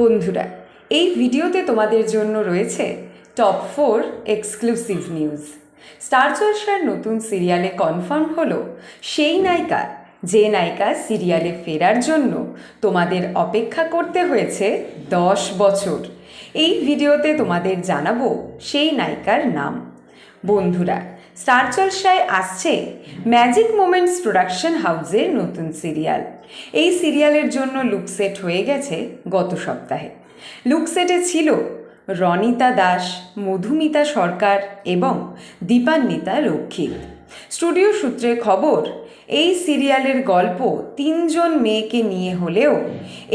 বন্ধুরা, এই ভিডিওতে তোমাদের জন্য রয়েছে top four exclusive news star জলসার নতুন সিরিয়ালে কনফার্ম হলো সেই নায়িকা, যে নায়িকা সিরিয়ালে ফেরার জন্য তোমাদের অপেক্ষা করতে হয়েছে দশ বছর। এই ভিডিওতে তোমাদের জানাব সেই নায়িকার নাম। বন্ধুরা স্টার জলসায় আসছে ম্যাজিক মোমেন্টস প্রোডাকশন হাউসের নতুন সিরিয়াল। এই সিরিয়ালের জন্য লুক সেট হয়ে গেছে গত সপ্তাহে। লুক সেটে ছিল রনিতা দাস, মধুমিতা সরকার এবং দীপান্বিতা রক্ষিত। স্টুডিও সূত্রে খবর, এই সিরিয়ালের গল্প তিনজন মেয়েকে নিয়ে হলেও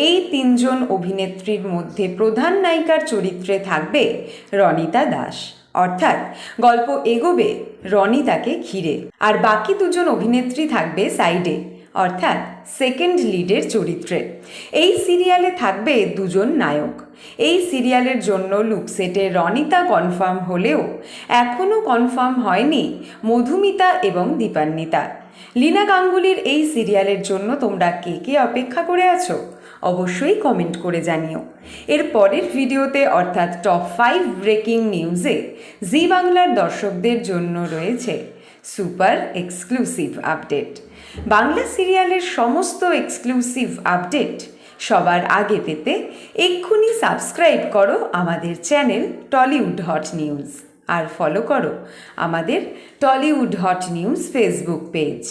এই তিনজন অভিনেত্রীর মধ্যে প্রধান নায়িকার চরিত্রে থাকবে রনিতা দাস। অর্থাৎ গল্প এগোবে রনি তাকে ঘিরে। আর বাকি দুজন অভিনেত্রী থাকবে সাইডে। অর্থাৎ সেকেন্ড লিডের চরিত্রে। এই সিরিয়ালে থাকবে দুজন নায়ক। এই সিরিয়ালের জন্য লুকসেটে রনিতা কনফার্ম হলেও এখনও কনফার্ম হয়নি মধুমিতা এবং দীপান্বিতা। লীনা গাঙ্গুলির এই সিরিয়ালের জন্য তোমরা কে কে অপেক্ষা করে আছো? অবশ্যই কমেন্ট করে জানিও। এর পরের ভিডিওতে অর্থাৎ টপ ফাইভ ব্রেকিং নিউজে জি বাংলার দর্শকদের জন্য রয়েছে সুপার এক্সক্লুসিভ আপডেট। বাংলা সিরিয়ালের সমস্ত এক্সক্লুসিভ আপডেট সবার আগে পেতে এক্ষুনি সাবস্ক্রাইব করো আমাদের চ্যানেল টলিউড হট নিউজ। আর ফলো করো আমাদের Tollywood hot news Facebook page.